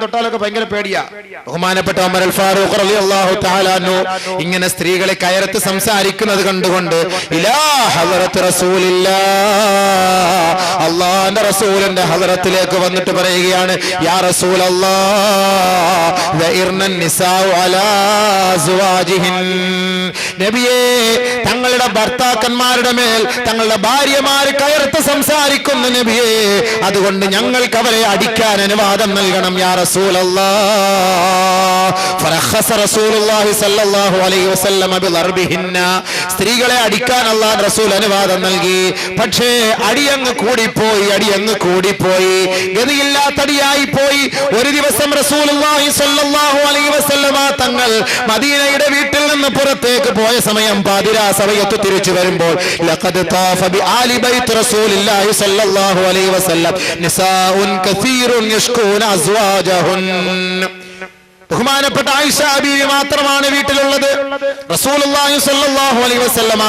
തൊട്ടാലൊക്കെ പേടിയാ. ബഹുമാനപ്പെട്ട അൽ ഫാറൂഖ് ഇങ്ങനെ സ്ത്രീകളെ കയറത്ത് സംസാരിക്കുന്നത് കണ്ടുകൊണ്ട് അള്ളാന്റെ റസൂലിന്റെ ഹലറത്തിലേക്ക് വന്നിട്ട് പറയുകയാണ് യാ തങ്ങളുടെ ഭർത്താക്കന്മാരുടെ മേൽ തങ്ങളുടെ ഭാര്യമാർ കയർത്ത് സംസാരിക്കുന്നു നബിയെ. അതുകൊണ്ട് ഞങ്ങൾക്ക് അവരെ അടിക്കാൻ അനുവാദം നൽകണം യാ റസൂലല്ലാ الله. റസൂലുള്ളാഹി സ്വല്ലല്ലാഹു അലൈഹി വസല്ലമ ബിളർബിഹിന്ന സ്ത്രീകളെ അടിക്കാൻ അല്ലാഹു റസൂൽ അനുവാദം നൽകി. പക്ഷേ അടിയങ്ങ് കൂടിപ്പോയി അടിയങ്ങ് കൂടിപ്പോയി. ഗതിയില്ലാത്തടിയായി പോയി. ഒരു ദിവസം റസൂൽ തങ്ങൾ മദീനയുടെ വീട്ടിൽ നിന്ന് പുറത്തേക്ക് പോയ സമയം പാതിരാ സമയത്ത് തിരിച്ചു വരുമ്പോൾ നിസാഉൻ അസ്വാജഹുൻ ബഹുമാനപ്പെട്ട ആയിഷ ബീവി മാത്രമാണ് വീട്ടിലുള്ളത്. റസൂലുള്ളാഹി സ്വല്ലല്ലാഹു അലൈഹി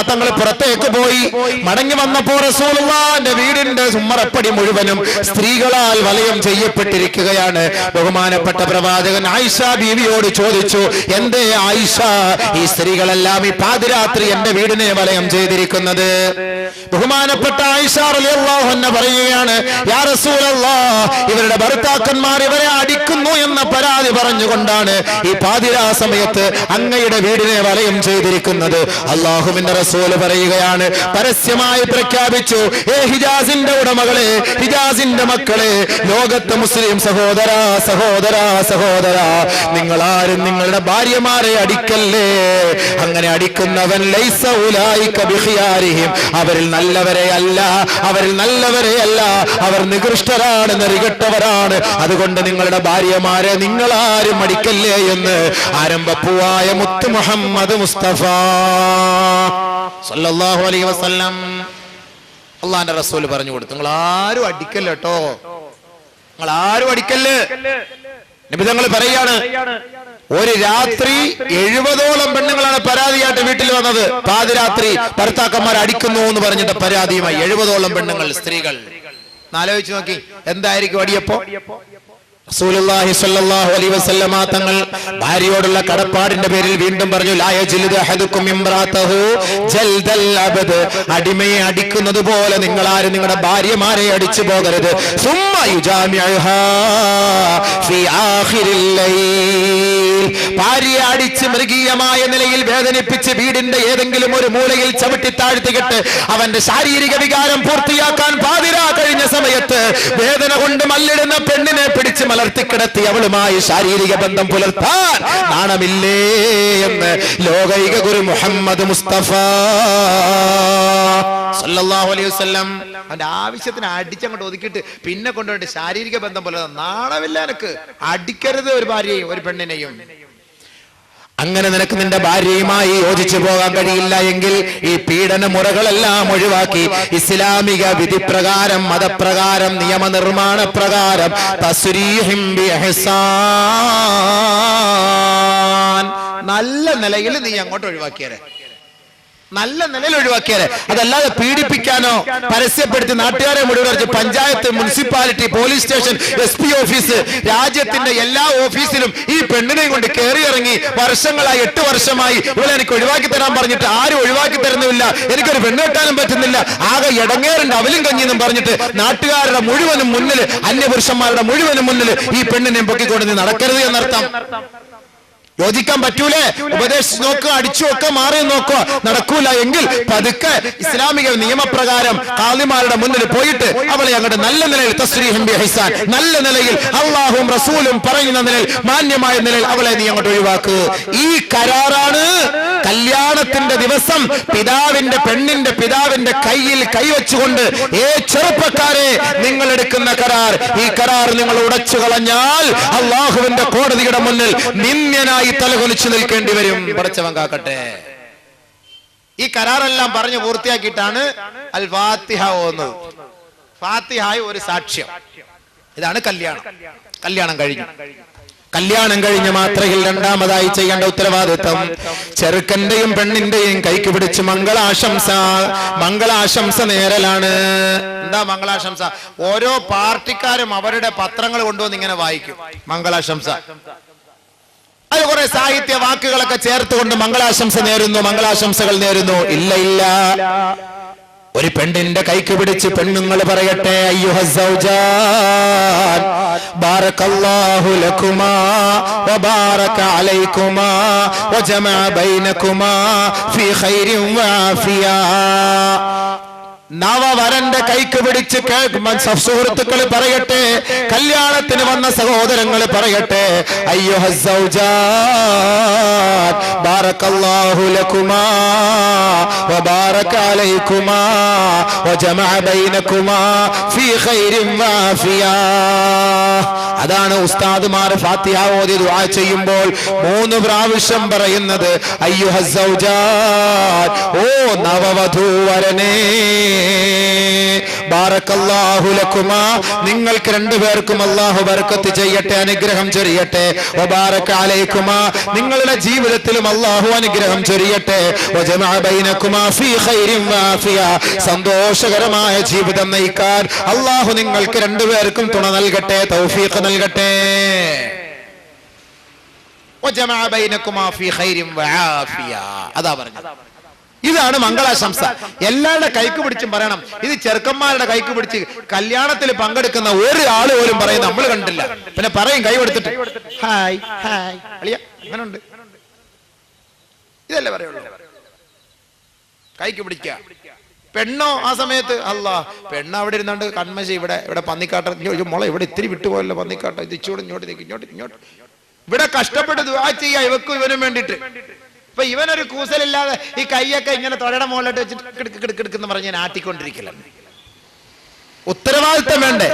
തങ്ങൾ പുറത്തേക്ക് പോയി. മടങ്ങി വന്നപ്പോൾ റസൂലുള്ളാഹിന്റെ വീടിന്റെ സുമ്മറപ്പടി മുഴുവനും സ്ത്രീകളാൽ വലയം ചെയ്യപ്പെട്ടിരിക്കുകയാണ്. ബഹുമാനപ്പെട്ട പ്രവാചകൻ ആയിഷ ബീവിയോട് ചോദിച്ചു എന്തേ ആയിഷ ഈ സ്ത്രീകളെല്ലാം ഈ പാതിരാത്രി എന്റെ വീടിനെ വലയം ചെയ്തിരിക്കുന്നത്? ബഹുമാനപ്പെട്ട ആയിഷ റളിയല്ലാഹു അൻഹ പറയുകയാണ് യാ ഇവരുടെ ഭർത്താക്കന്മാർ ഇവരെ അടിക്കുന്നു എന്ന പരാതി പറഞ്ഞുകൊണ്ടാണ് ഈ പാതിരാ സമയത്ത് അങ്ങയുടെ വീടിനെ വലയം ചെയ്തിരിക്കുന്നത്. അള്ളാഹുവിന്റെ റസൂൽ പറയുകയാണ് പരസ്യമായി പ്രഖ്യാപിച്ചു ഏ ഹിജാസിന്റെ ഉടമകളെ ഹിജാസിന്റെ മക്കളെ ലോകത്തെ മുസ്ലിം സഹോദര സഹോദര സഹോദര നിങ്ങൾ ആരും നിങ്ങളുടെ ഭാര്യമാരെ അടിക്കല്ലേ? അങ്ങനെ അടിക്കുന്നവൻ ലൈസ അവരിൽ നല്ലവരെ അല്ല അവരിൽ നല്ലവരെ അല്ല അവർ നികൃഷ്ടരാണ് നെറികെട്ടവരാണ്. അതുകൊണ്ട് നിങ്ങളുടെ ഭാര്യമാരെ നിങ്ങളാരും അടിക്കല്ലേ എന്ന് ആരംഭപ്പൂവായ മുത്തു മുഹമ്മദ് മുസ്തഫ. സല്ലല്ലാഹു അലൈഹി വസല്ലം. അള്ളാന്റെ റസൂൽ പറഞ്ഞു കൊടുത്തു. നിങ്ങൾ ആരും അടിക്കല്ല കേട്ടോ. നിങ്ങൾ ആരും അടിക്കല്ല് നിബിധങ്ങൾ പറയാണ് ഒരു രാത്രി എഴുപതോളം പെണ്ണുങ്ങളാണ് പരാതിയായിട്ട് വീട്ടിൽ വന്നത്. പാതിരാത്രി ഭർത്താക്കന്മാർ അടിക്കുന്നു എന്ന് പറഞ്ഞിട്ട് പരാതിയുമായി എഴുപതോളം പെണ്ണുങ്ങൾ സ്ത്രീകൾ. ആലോചിച്ച് നോക്കി എന്തായിരിക്കും അടിയപ്പോ? റസൂലുള്ളാഹി സ്വല്ലല്ലാഹു അലൈഹി വസല്ലമ തങ്ങൾ ഭാര്യയോടുള്ള കടപ്പാടിന്റെ പേരിൽ വീണ്ടും പറഞ്ഞു ലായ ജിൽദു അഹദുക്കും ഇംറാതഹു ജൽദൽ അബദ്. അടിമയെ അടിക്കുന്നത് പോലെ നിങ്ങൾ ആരും നിങ്ങളുടെ ഭാര്യമാരെ അടിച്ചു പോകരുത്. സുമ്മ യുജാമിഉഹാ ഫി ലൈൽ. ഭാര്യയെ അടിച്ച് മൃഗീയമായ നിലയിൽ വേദനിപ്പിച്ച് വീടിന്റെ ഏതെങ്കിലും ഒരു മൂലയിൽ ചവിട്ടി താഴ്ത്തിക്കിട്ട് അവന്റെ ശാരീരിക വികാരം പൂർത്തിയാക്കാൻ പാതിരാ കഴിഞ്ഞ സമയത്ത് വേദന കൊണ്ട് മല്ലിടുന്ന പെണ്ണിനെ പിടിച്ച് മലർത്തിക്കിടത്തി അവളുമായി ശാരീരിക ബന്ധം പുലർത്താൻ നാണമില്ലേ എന്ന് ലോകൈക ഗുരു മുഹമ്മദ് മുസ്തഫ. സല്ലല്ലാഹു അലൈഹി വസല്ലം ആവശ്യത്തിന് അടിച്ചങ്ങോട്ട് ഒതുക്കിട്ട് പിന്നെ കൊണ്ടുപോയിട്ട് ശാരീരിക ബന്ധം പോലെ നാണമില്ല എനക്ക്. അടിക്കരുത് ഒരു ഭാര്യയും ഒരു പെണ്ണിനെയും. അങ്ങനെ നിനക്ക് നിന്റെ ഭാര്യയുമായി യോജിച്ചു പോകാൻ കഴിയില്ല എങ്കിൽ ഈ പീഡന മുറകളെല്ലാം ഒഴിവാക്കി. ഇസ്ലാമിക വിധി പ്രകാരം മതപ്രകാരം നിയമനിർമ്മാണ പ്രകാരം. നല്ല നിലയിൽ നീ അങ്ങോട്ട് ഒഴിവാക്കിയത് നല്ല നിലയിൽ ഒഴിവാക്കിയാലേ അതല്ലാതെ പീഡിപ്പിക്കാനോ പരസ്യപ്പെടുത്തി നാട്ടുകാരെ മുഴുവൻ panchayat municipality police station S P office രാജ്യത്തിന്റെ എല്ലാ ഓഫീസിലും ഈ പെണ്ണിനെയും കൊണ്ട് കയറിയിറങ്ങി വർഷങ്ങളായി എട്ട് വർഷമായി ഇവിടെ എനിക്ക് ഒഴിവാക്കി തരാൻ പറഞ്ഞിട്ട് ആരും ഒഴിവാക്കി തരുന്നില്ല എനിക്കൊരു പെണ്ണെട്ടാനും പറ്റുന്നില്ല. ആകെ ഇടങ്ങേറുണ്ട് അവലും കഞ്ഞിന്നും പറഞ്ഞിട്ട് നാട്ടുകാരുടെ മുഴുവനും മുന്നിൽ അന്യപുരുഷന്മാരുടെ മുഴുവനും മുന്നിൽ ഈ പെണ്ണിനെയും പൊക്കിക്കൊണ്ട് നടക്കരുത് എന്നർത്ഥം. യോജിക്കാൻ പറ്റൂലേ? ഉപദേശിച്ച് നോക്കുക അടിച്ചു ഒക്കെ മാറി നോക്കുക നടക്കൂല. എങ്കിൽ പതുക്കെ ഇസ്ലാമിക നിയമപ്രകാരം കാലിമാരുടെ മുന്നിൽ പോയിട്ട് അവളെ അങ്ങോട്ട് നല്ല നിലയിൽ തസ്രീഹം ഹൈസാൻ നല്ല നിലയിൽ അള്ളാഹും റസൂലും പറയുന്ന നിലയിൽ മാന്യമായ നിലയിൽ അവളെ നീ അങ്ങോട്ട് ഒഴിവാക്ക്. ഈ കരാറാണ് കല്യാണത്തിന്റെ ദിവസം പിതാവിന്റെ പെണ്ണിന്റെ പിതാവിന്റെ കയ്യിൽ കൈവച്ചുകൊണ്ട് ഏ ചെറുപ്പക്കാരെ നിങ്ങൾ എടുക്കുന്ന കരാർ. ഈ കരാർ നിങ്ങൾ ഉടച്ചു കളഞ്ഞാൽ അള്ളാഹുവിന്റെ കോടതിയുടെ മുന്നിൽ നിന്ദ്യനായി തലകൊലിച്ചു നിൽക്കേണ്ടി വരും. പടച്ചവൻ കാക്കട്ടെ. ഈ കരാറെല്ലാം പറഞ്ഞു പൂർത്തിയാക്കിയിട്ടാണ് അൽ ഫാത്തിഹ ഓന്നത് ഫാത്തിഹായ ഒരു സാക്ഷ്യം. ഇതാണ് കല്യാണം. കല്യാണം കഴിഞ്ഞു. കല്യാണം കഴിഞ്ഞ മാത്രയിൽ രണ്ടാമതായി ചെയ്യേണ്ട ഉത്തരവാദിത്വം ചെറുക്കന്റെയും പെണ്ണിന്റെയും കൈക്ക് പിടിച്ച് മംഗളാശംസ. മംഗളാശംസ നേരലാണ്. എന്താ മംഗളാശംസ? ഓരോ പാർട്ടിക്കാരും അവരുടെ പത്രങ്ങൾ കൊണ്ടുവന്ന് ഇങ്ങനെ വായിക്കും. മംഗളാശംസ. അത് കുറെ സാഹിത്യ വാക്കുകളൊക്കെ ചേർത്തുകൊണ്ട് മംഗളാശംസ നേരുന്നു മംഗളാശംസകൾ നേരുന്നു. ഇല്ല ഇല്ല. ഒരു പെണ്ണിന്റെ കൈക്ക് പിടിച്ച് പെണ്ണുങ്ങൾ പറയട്ടെ അയ്യുഹസൗജാൻ നവവരന്റെ കൈക്ക് പിടിച്ച് സുഹൃത്തുക്കൾ പറയട്ടെ കല്യാണത്തിന് വന്ന സഹോദരങ്ങൾ പറയട്ടെ. അയ്യോ ബാറക്കല്ലാഹു ലക്കുമാ വബാറക അലൈക്കുമാ വജമഅ ബൈനക്കുമാ ഫീ ഖൈരിൻ വആഫിയ അതാണ് ഉസ്താദുമാർ ഫാത്തിഹ ഓതി ദുആ ചെയ്യുമ്പോൾ മൂന്ന് പ്രാവശ്യം പറയുന്നത് അയ്യുഹസൗജാൻ ഓ നവവധൂവരനേ. നിങ്ങൾക്ക് രണ്ടുപേർക്കും അള്ളാഹു ബർക്കത്ത് ചെയ്യട്ടെ അനുഗ്രഹം ചൊരിയട്ടെ. അലൈക്കുമാ. നിങ്ങളുടെ ജീവിതത്തിലും അള്ളാഹു അനുഗ്രഹം ചൊരിയട്ടെ. സന്തോഷകരമായ ജീവിതം നയിക്കാൻ അള്ളാഹു നിങ്ങൾക്ക് രണ്ടുപേർക്കും തുണ നൽകട്ടെ തൗഫീഖ് നൽകട്ടെ. അതാ പറഞ്ഞത്. ഇതാണ് മംഗളാശംസ. എല്ലാവരുടെ കൈക്ക് പിടിച്ചും പറയണം. ഇത് ചെറുക്കന്മാരുടെ കൈക്ക് പിടിച്ച് കല്യാണത്തിൽ പങ്കെടുക്കുന്ന ഒരു ആൾ പോലും പറയും നമ്മൾ കണ്ടില്ല പിന്നെ പറയും കൈ കൊടുത്തിട്ട്. Hi hi. അളിയ അങ്ങനുണ്ട്. ഇതല്ലേ പറയുള്ളൂ. കൈക്ക് പിടിക്ക. പെണ്ണോ ആ സമയത്ത്? അല്ല പെണ്ണ് അവിടെ ഇരുന്നുണ്ട് കൺമശ ഇവിടെ ഇവിടെ പന്നിക്കാട്ട. മുള ഇവിടെ ഇത്തിരി വിട്ടുപോയല്ലോ പന്നിക്കാട്ട. ഇത് ഇച്ചോട് ഇങ്ങോട്ട് ഇങ്ങോട്ട് ഇങ്ങോട്ട്. ഇവിടെ കഷ്ടപ്പെട്ട് ദുവാ ചെയ്യാ ഇവക്കും ഇവനും വേണ്ടിട്ട് ഇപ്പൊ ഇവനൊരു കൂസലില്ലാതെ ഈ കൈയൊക്കെ ഇങ്ങനെ തൊഴയുടെ മുകളിലോട്ട് വെച്ചിട്ട് കിടക്കിടക്കിടക്കെന്ന് കിടക്ക് കിടക്കെന്ന് പറഞ്ഞ് ഞാൻ ആട്ടിക്കൊണ്ടിരിക്കല ഉത്തരവാദിത്തം വേണ്ടേ?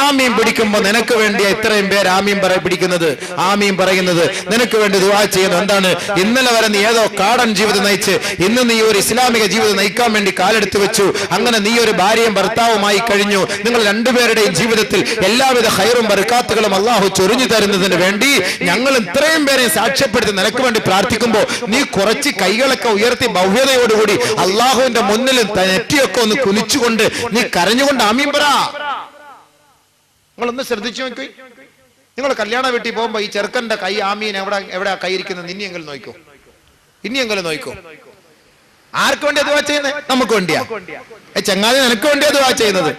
ആമീൻ പിടിക്കുമ്പോ നിനക്ക് വേണ്ടിയാ ഇത്രയും പേര് ആമീൻ പറ പിടിക്കുന്നത്. ആമീൻ പറയുന്നത് നിനക്ക് വേണ്ടി ദുവാ ചെയ്യുന്നു. എന്താണ്? ഇന്നലെ വരെ നീ ഏതോ കാടൻ ജീവിതം നയിച്ച് ഇന്ന് നീ ഒരു ഇസ്ലാമിക ജീവിതം നയിക്കാൻ വേണ്ടി കാലെടുത്ത് വെച്ചു. അങ്ങനെ നീ ഒരു ഭാര്യയും ഭർത്താവുമായി കഴിഞ്ഞു. നിങ്ങൾ രണ്ടുപേരുടെയും ജീവിതത്തിൽ എല്ലാവിധ ഹൈറും ബർക്കാത്തുകളും അള്ളാഹു ചൊരിഞ്ഞു തരുന്നതിന് വേണ്ടി ഞങ്ങൾ ഇത്രയും പേരെ സാക്ഷ്യപ്പെടുത്തി നിനക്ക് വേണ്ടി പ്രാർത്ഥിക്കുമ്പോൾ നീ കുറച്ച് കൈകളൊക്കെ ഉയർത്തി ഭവ്യതയോടുകൂടി അള്ളാഹുവിന്റെ മുന്നിൽ നെറ്റിയൊക്കെ ഒന്ന് കുനിച്ചുകൊണ്ട് നീ കരഞ്ഞുകൊണ്ട് പറ നിങ്ങളൊന്ന് ശ്രദ്ധിച്ചു നോക്കി. നിങ്ങൾ കല്യാണ വീട്ടിൽ പോകുമ്പോ ഈ ചെറുക്കന്റെ കൈ ആമീൻ എവിടെ എവിടെ കൈ ഇരിക്കുന്നത്? ഇനിയെങ്കിലും നോക്കൂ. ഇനിയെങ്കിലും നോക്കൂ. ആർക്ക് വേണ്ടി അതുവാ ചെയ്യുന്നത് നമുക്ക് വേണ്ടിയാ. ചെങ്ങാതി നിനക്ക് വേണ്ടി അതുവാ ചെയ്യുന്നത്.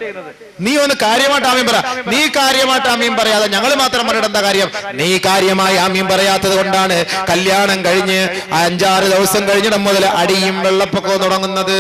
നീ ഒന്ന് കാര്യമായിട്ട് ആമീൻ പറ. നീ കാര്യമായിട്ട് ആമീൻ പറയാതെ ഞങ്ങൾ മാത്രം പറഞ്ഞിട്ട് കാര്യം നീ കാര്യമായി ആമീൻ പറയാത്തത് കൊണ്ടാണ് കല്യാണം കഴിഞ്ഞ് അഞ്ചാറ് ദിവസം കഴിഞ്ഞിടം മുതൽ അടിയും വെള്ളപ്പൊക്കവും തുടങ്ങുന്നത്.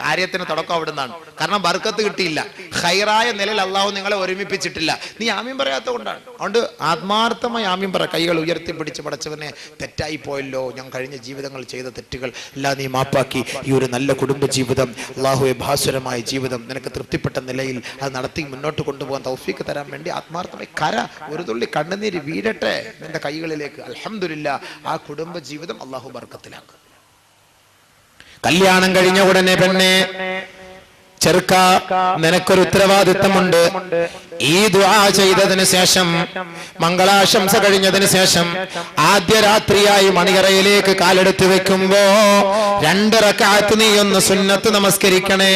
കാര്യത്തിന് തുടക്കം അവിടെ നിന്നാണ് കാരണം ബർക്കത്ത് കിട്ടിയില്ല. ഹൈറായ നിലയിൽ അള്ളാഹു നിങ്ങളെ ഒരുമിപ്പിച്ചിട്ടില്ല. നീ ആമ്യം പറയാത്ത കൊണ്ടാണ് അതുകൊണ്ട് ആത്മാർത്ഥമായി ആമ്യം പറ. കൈകൾ ഉയർത്തി പിടിച്ച് പടച്ചവനെ തെറ്റായി പോയല്ലോ. ഞാൻ കഴിഞ്ഞ ജീവിതങ്ങൾ ചെയ്ത തെറ്റുകൾ എല്ലാം നീ മാപ്പാക്കി. ഈ ഒരു നല്ല കുടുംബ ജീവിതം അള്ളാഹുവെ ഭാസുരമായ ജീവിതം നിനക്ക് തൃപ്തിപ്പെട്ട നിലയിൽ അത് നടത്തി മുന്നോട്ട് കൊണ്ടുപോകാൻ തൗഫീക്ക് തരാൻ വേണ്ടി ആത്മാർത്ഥമായി കര ഒരു തുള്ളി കണ്ണുനീര് വീഴട്ടെ. നിന്റെ കൈകളിലേക്ക് അലഹമില്ല ആ കുടുംബ ജീവിതം അള്ളാഹു ബർക്കത്തിലാക്കുക കല്യാണം കഴിഞ്ഞ ഉടനെ പെണ്ണെ ചെറുക്ക നിനക്കൊരു ഉത്തരവാദിത്തമുണ്ട്. ഈ ദുആ ചെയ്തതിന് ശേഷം മംഗളാശംസ കഴിഞ്ഞതിന് ശേഷം ആദ്യ രാത്രിയായി മണിയറയിലേക്ക് കാലെടുത്ത് വെക്കുമ്പോ രണ്ടിറക്കാത്ത് നീ ഒന്ന് സുന്നത്ത് നമസ്കരിക്കണേ.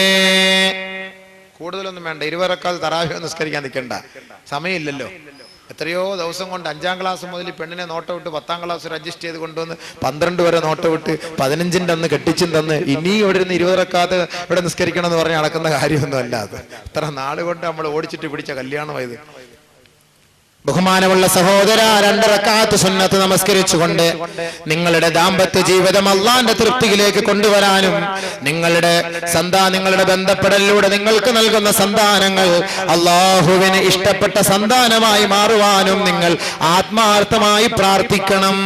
കൂടുതലൊന്നും വേണ്ട ഇരുവറക്കാൽ തറാവി നമസ്കരിക്കാൻ നിൽക്കണ്ട. സമയമില്ലല്ലോ. എത്രയോ ദിവസം കൊണ്ട് അഞ്ചാം ക്ലാസ് മുതൽ പെണ്ണിനെ നോട്ടം വിട്ട് പത്താം ക്ലാസ് രജിസ്റ്റർ ചെയ്ത് കൊണ്ടുവന്ന് പന്ത്രണ്ട് വരെ നോട്ടം വിട്ട് പതിനഞ്ചിന്റെ അന്ന് കെട്ടിച്ചും തന്ന് ഇനിയും ഇവിടെ ഇരുന്ന് ഇരുപതരക്കാത്ത ഇവിടെ നിസ്കരിക്കണം എന്ന് പറഞ്ഞ് നടക്കുന്ന കാര്യമൊന്നും അത്. ഇത്ര നാളുകൊണ്ട് നമ്മൾ ഓടിച്ചിട്ട് പിടിച്ച കല്യാണമായത്. ബഹുമാനമുള്ള സഹോദര രണ്ടിറക്കാത്ത് സുന്നത്ത് നമസ്കരിച്ചുകൊണ്ട് നിങ്ങളുടെ ദാമ്പത്യ ജീവിതം അള്ളാന്റെ തൃപ്തിയിലേക്ക് കൊണ്ടുവരാനും നിങ്ങളുടെ സന്താ നിങ്ങളുടെ ബന്ധപ്പെടലിലൂടെ നിങ്ങൾക്ക് നൽകുന്ന സന്താനങ്ങൾ അള്ളാഹുവിന് ഇഷ്ടപ്പെട്ട സന്താനമായി മാറുവാനും നിങ്ങൾ ആത്മാർത്ഥമായി പ്രാർത്ഥിക്കണം.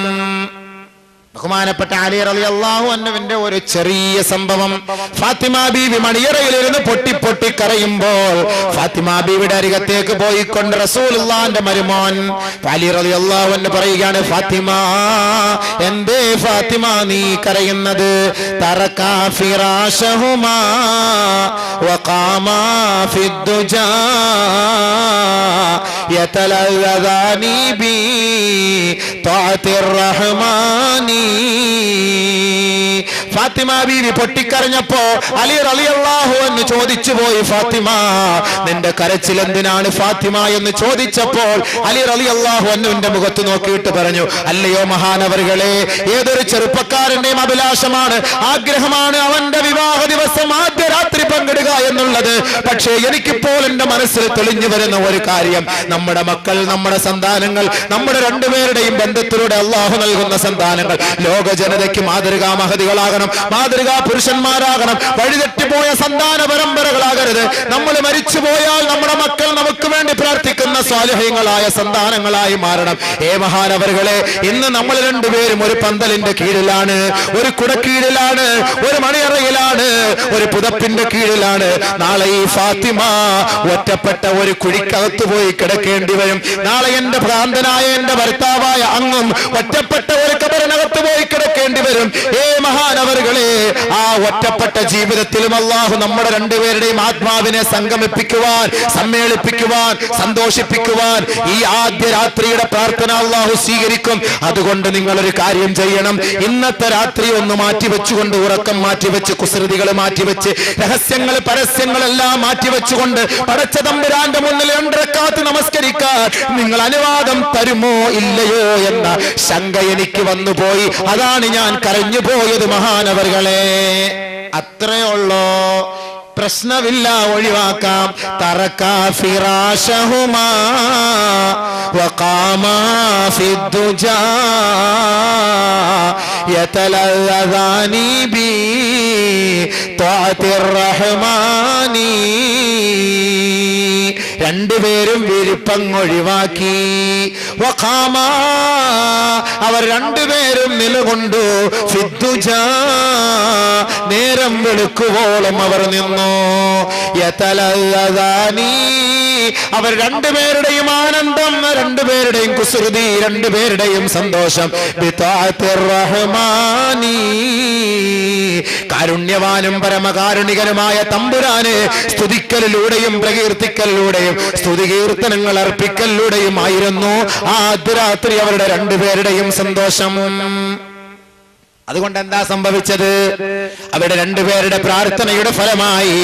ബഹുമാനപ്പെട്ട അലി അലി അള്ളാഹു അന്നുവിന്റെ ഒരു ചെറിയ സംഭവം. ഫാത്തിമ ബീവി മണിയറയിലിരുന്ന് പൊട്ടി പൊട്ടി കരയുമ്പോൾ ഫാത്തിമ ബീവിയുടെ അരികത്തേക്ക് പോയിക്കൊണ്ട് റസൂലുള്ളാന്റെ മരുമോൻ അലി അലി അള്ളാഹു എന്ന് പറയുകയാണ് ഫാത്തിമ എന്തേ ഫാത്തിമ നീ കരയുന്നത്? തറക്കാഫിറാഷഹുമാ വഖാമാ ഫിദ്ദുജാ يتلذذان بطاعة الرحمن. ഫാത്തിമ ബീവി പൊട്ടിക്കരഞ്ഞപ്പോ അലി റളിയല്ലാഹു എന്ന് ചോദിച്ചു പോയി ഫാത്തിമ നിന്റെ കരച്ചിൽ എന്തിനാണ് ഫാത്തിമ എന്ന് ചോദിച്ചപ്പോൾ അലി റളിയല്ലാഹു എന്നുവിന്റെ മുഖത്ത് നോക്കിയിട്ട് പറഞ്ഞു അല്ലയോ മഹാനവറുകളെ ഏതൊരു ചെറുപ്പക്കാരന്റെയും അഭിലാഷമാണ് ആഗ്രഹമാണ് അവന്റെ വിവാഹ ദിവസം ആദ്യ രാത്രി പങ്കിടുക എന്നുള്ളത്. പക്ഷേ എനിക്കിപ്പോൾ എന്റെ മനസ്സിൽ തെളിഞ്ഞു വരുന്ന ഒരു കാര്യം നമ്മുടെ മക്കൾ നമ്മുടെ സന്താനങ്ങൾ നമ്മുടെ രണ്ടുപേരുടെയും ബന്ധത്തിലൂടെ അള്ളാഹു നൽകുന്ന സന്താനങ്ങൾ ലോക ജനതയ്ക്ക് മാതൃകാ മഹതികളാകണം മാതൃകാ പുരുഷന്മാരാകണം. വഴിതെറ്റിപ്പോയ സന്താന പരമ്പരകളാകരുത്. നമ്മൾ മരിച്ചു പോയാൽ നമ്മുടെ മക്കൾ നമുക്ക് വേണ്ടി പ്രാർത്ഥിക്കുന്ന സ്വാലഹ്യങ്ങളായ സന്താനങ്ങളായി മാറണം. ഏ മഹാനവറുകളെ ഇന്ന് നമ്മൾ രണ്ടുപേരും ഒരു പന്തലിന്റെ കീഴിലാണ്. ഒരു കുടക്കീഴിലാണ്. ഒരു മണിയറയിലാണ്. ഒരു പുതപ്പിന്റെ കീഴിലാണ്. നാളെ ഈ ഫാത്തിമ ഒറ്റപ്പെട്ട ഒരു കുഴിക്കകത്ത് പോയി കിടക്കേണ്ടി വരും. നാളെ എന്റെ ഭ്രാന്തനായ എന്റെ ഭർത്താവായ അങ്ങും ഒറ്റപ്പെട്ട ഒരു കബറിനകത്ത് പോയി കിടക്കേണ്ടി വരും. ഏ മഹാനവറുകളെ ആ ഒറ്റപ്പെട്ട ജീവിതത്തിലും അള്ളാഹു നമ്മുടെ രണ്ടുപേരുടെയും ആത്മാവിനെ സംഗമിപ്പിക്കുവാൻ സമ്മേളിപ്പിക്കുവാൻ സന്തോഷിപ്പിക്കുവാൻ ഈ ആദ്യ രാത്രിയുടെ പ്രാർത്ഥന അള്ളാഹു സ്വീകരിക്കും. അതുകൊണ്ട് നിങ്ങൾ ഒരു കാര്യം ചെയ്യണം. ഇന്നത്തെ രാത്രി ഒന്ന് മാറ്റിവെച്ചുകൊണ്ട് ഉറക്കം മാറ്റിവെച്ച് കുസൃതികൾ മാറ്റിവെച്ച് രഹസ്യങ്ങൾ പരസ്യങ്ങളെല്ലാം മാറ്റിവെച്ചുകൊണ്ട് പടച്ച തമ്പുരാന്റെ മുന്നിൽ രണ്ടരക്കാത്ത് നമസ്കരിക്കാൻ നിങ്ങൾ അനുവാദം തരുമോ ഇല്ലയോ എന്ന ശങ്ക എനിക്ക് വന്നുപോയി. അതാണ് ഞാൻ കരഞ്ഞു പോയത് മഹാനവറുകളെ അത്രേ ഉള്ളോ പ്രശ്നമില്ല ഒഴിവാക്കാം. തറക്കാ റഹ്മാനി രണ്ടുപേരും വിരിപ്പങ്ങൊഴിവാക്കി. അവർ രണ്ടുപേരും നിലകൊണ്ടു. നേരം വെളുക്കുവോളം അവർ നിന്നു. അവർ രണ്ടുപേരുടെയും ആനന്ദം രണ്ടുപേരുടെയും കുസൃതി രണ്ടുപേരുടെയും സന്തോഷം. റഹ്മാനി കാരുണ്യവാനും പരമകാരുണികനുമായ തമ്പുരാനെ സ്തുതിക്കലിലൂടെയും പ്രകീർത്തിക്കലിലൂടെയും സ്തുതികീർത്തനങ്ങൾ അർപ്പിക്കലിലൂടെയും ആയിരുന്നു. ആ അർദ്ധരാത്രി അവരുടെ രണ്ടുപേരുടെയും സന്തോഷം. അതുകൊണ്ട് എന്താ സംഭവിച്ചത്? അവിടെ രണ്ടുപേരുടെ പ്രാർത്ഥനയുടെ ഫലമായി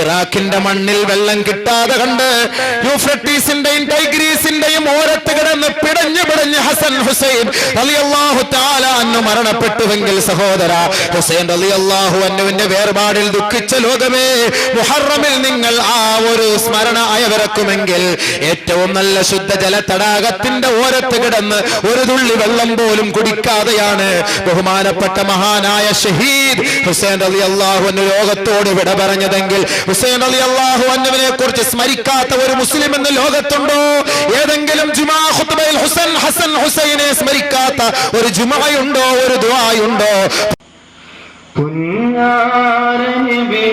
ഇറാഖിന്റെ മണ്ണിൽ വെള്ളം കിട്ടാതെ കണ്ട് യൂഫ്രട്ടീസിന്റെയും ടൈഗ്രീസിന്റെയും ഓരത്ത് കിടന്ന് പിടഞ്ഞു പിടഞ്ഞ് ഹസൻ ഹുസൈൻ അലിയല്ലാഹു തആല അന്ന് മരണപ്പെട്ടുവെങ്കിൽ സഹോദര ഹുസൈൻ അലിയല്ലാഹു അന്നുവിന്റെ വേർപാടിൽ ദുഃഖിച്ച ലോകമേ മുഹറമിൽ നിങ്ങൾ ആ ഒരു സ്മരണ അയവിറക്കുമെങ്കിൽ ഏറ്റവും നല്ല ശുദ്ധജല തടാകത്തിന്റെ ഓരത്ത് കിടന്ന് ഒരു തുള്ളി വെള്ളം പോലും കുടിക്കാതെയാണ് ബഹുമാനപ്പെട്ട മഹാനായ ഷഹീദ് ഹുസൈൻ അലി അള്ളാഹു ലോകത്തോട് വിട പറഞ്ഞതെങ്കിൽ ഹുസൈൻ അലി അള്ളാഹു അന്നുവിനെ കുറിച്ച് സ്മരിക്കാത്ത ഒരു മുസ്ലിം എന്ന് ലോകത്തുണ്ടോ? ഏതെങ്കിലും ജുമാ ഖുത്ബയിൽ ഹുസൈൻ ഹസൻ ഹുസൈനെ സ്മരിക്കാത്ത ഒരു ജുമായുണ്ടോ? ഒരു ദുആയുണ്ടോ? പുന്നാരനബി